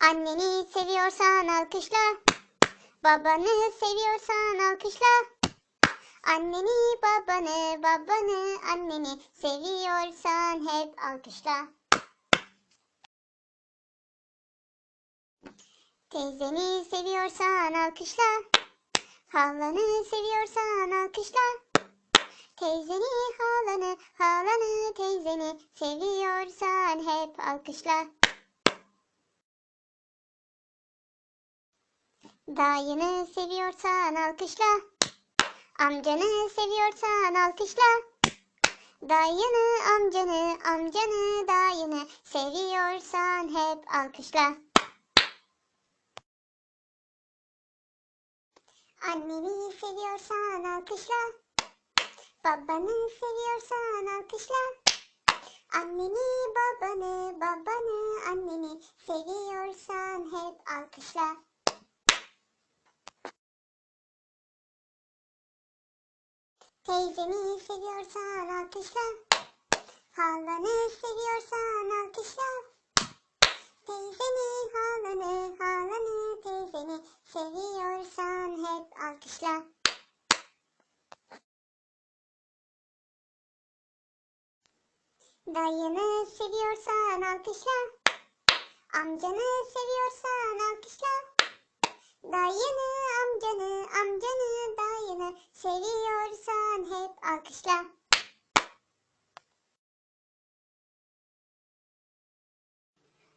Anneni seviyorsan alkışla. Babanı seviyorsan alkışla. Anneni, babanı, babanı, anneni seviyorsan hep alkışla. Teyzeni seviyorsan alkışla. Halanı seviyorsan alkışla. Teyzeni, halanı, halanı, teyzeni seviyorsan hep alkışla. Dayını seviyorsan alkışla. Amcanı seviyorsan alkışla. Dayını, amcanı, amcanı, dayını seviyorsan hep alkışla. Anneni seviyorsan alkışla. Babanı seviyorsan alkışla. Anneni, babanı, babanı, anneni seviyorsan hep alkışla. Teyzeni seviyorsan alkışla. Halanı seviyorsan alkışla. Teyzeni, halanı, halanı, teyzeni seviyorsan hep alkışla. Dayını seviyorsan alkışla. Amcanı seviyorsan alkışla. Dayını, amcanı, amcanı, dayını seviyorsan hep alkışla.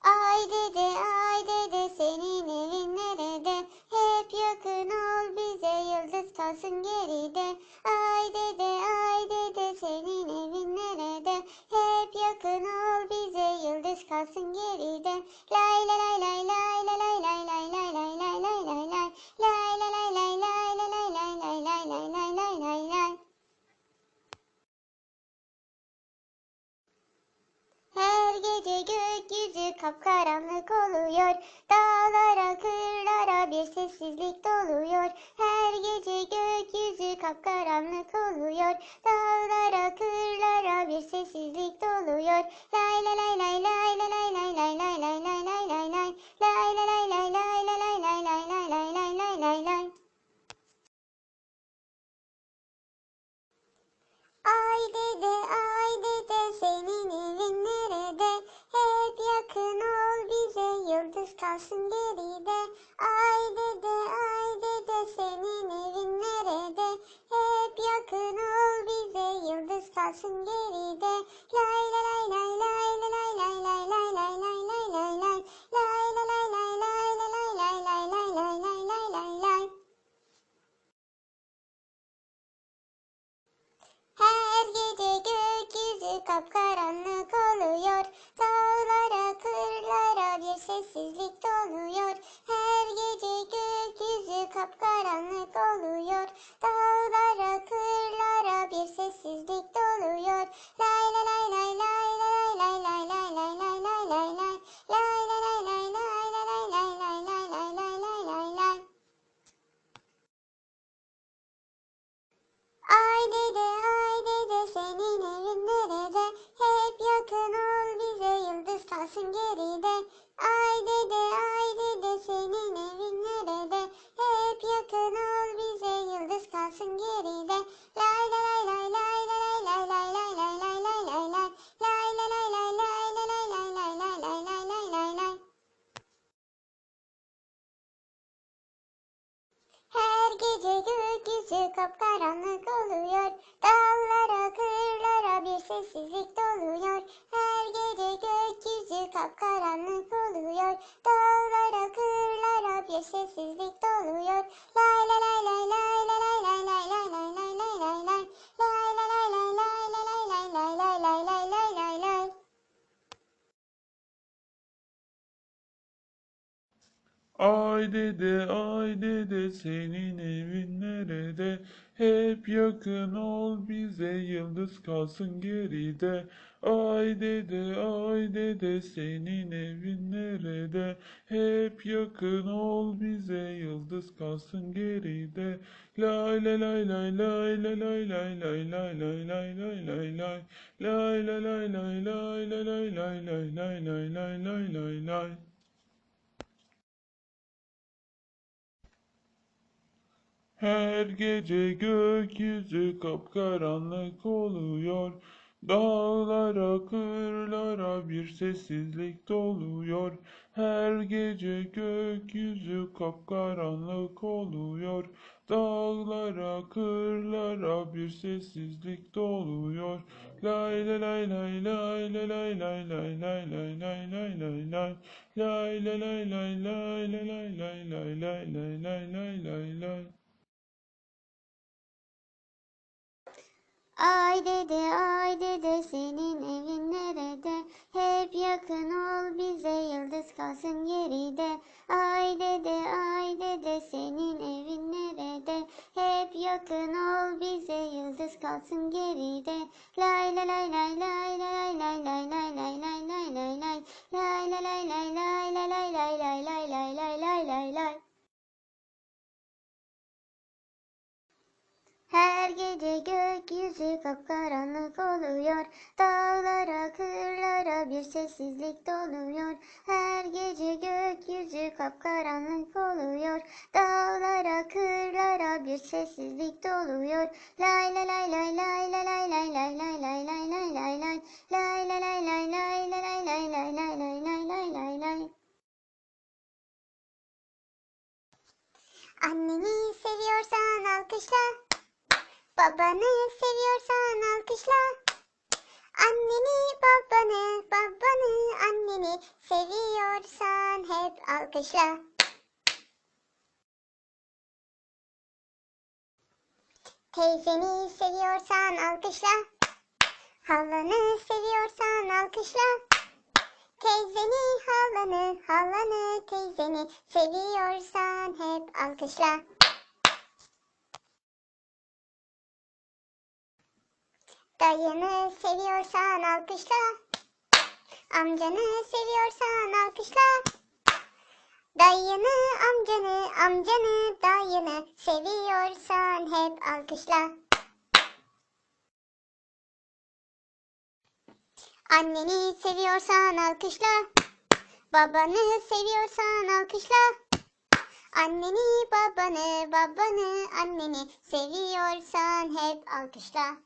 Ay dede, ay dede senin evin nerede? Hep yakın ol bize yıldız kalsın geride. Ay dede, ay dede senin evin nerede? Hep yakın ol bize yıldız kalsın geride. Bir sessizlik doluyor. Her gece gökyüzü kapkaranlık oluyor. Dağlara, kırlara bir sessizlik doluyor. Lay lay lay lay lay lay lay lay lay lay lay lay lay lay lay. Lay lay lay lay lay lay lay lay lay lay lay geride. Lay lay lay lay lay lay lay lay lay lay lay lay lay lay. Lay lay lay lay lay lay lay lay lay lay lay lay lay lay. Her gece gökyüzü kapkaranlık oluyor. Dağlara, kırlara bir sessizlik doluyor. Her gece gökyüzü kapkaranlık oluyor. Dağlara, kırlara bir sessizlik doluyor. Her gece gökyüzü kapkaranlık oluyor. Dağlara, kırlara bir sessizlik Ay dede ay dede senin evin nerede? Hep yakın ol bize yıldız kalsın geride. Ay dede ay dede senin evin nerede? Hep yakın ol bize yıldız kalsın geride. Lay lay lay lay lay lay lay lay lay lay lay lay lay lay lay. Lay lay lay lay lay lay lay lay lay lay lay lay lay lay lay. Her gece gökyüzü kapkaranlık oluyor. Dağlara, kırlara bir sessizlik doluyor. Her gece gökyüzü kapkaranlık oluyor. Dağlara, kırlara bir sessizlik doluyor. Lay lay lay lay lay lay lay lay lay lay lay lay lay lay lay. Lay lay lay lay lay lay lay lay lay lay lay lay Ay dede ay dede senin evin nerede? Hep yakın ol bize yıldız kalsın geride. Ay dede ay dede senin evin nerede? Hep yakın ol bize yıldız kalsın geride. Lay lay lay lay lay lay lay lay lay lay lay lay lay lay. Lay lay lay lay lay lay lay lay lay lay lay lay lay lay lay. Her gece gökyüzü kapkaranlık oluyor. Dağlara, kırlara bir sessizlik doluyor. Her gece gökyüzü kapkaranlık oluyor. Dağlara, kırlara bir sessizlik doluyor. Lay lay lay lay lay lay lay lay lay lay lay lay lay lay lay. Lay lay lay lay lay lay lay lay lay lay. Anneni seviyorsan alkışla. Babanı seviyorsan alkışla. Anneni, babanı, babanı, anneni seviyorsan hep alkışla. Teyzeni seviyorsan alkışla. Halanı seviyorsan alkışla. Teyzeni, halanı, halanı, teyzeni seviyorsan hep alkışla. Dayını seviyorsan alkışla. Amcanı seviyorsan alkışla. Dayını, amcanı, amcanı, dayını seviyorsan hep alkışla. Anneni seviyorsan alkışla. Babanı seviyorsan alkışla. Anneni, babanı, babanı, anneni seviyorsan hep alkışla.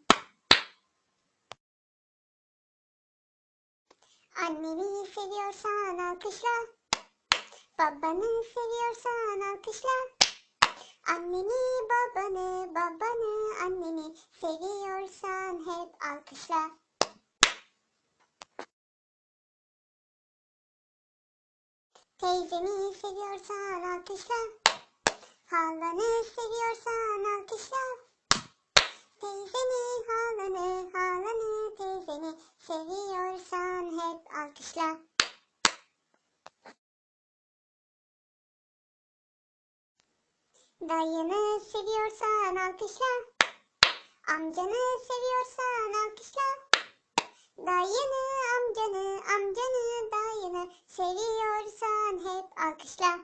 Anneni seviyorsan alkışla. Babanı seviyorsan alkışla. Anneni, babanı, babanı, anneni seviyorsan hep alkışla. Teyzeni seviyorsan alkışla. Halanı seviyorsan alkışla. Teyzeni, halanı, halanı, teyzeni seviyorsan hep alkışla. Dayını seviyorsan alkışla. Amcanı seviyorsan alkışla. Dayını, amcanı, amcanı, dayını seviyorsan hep alkışla.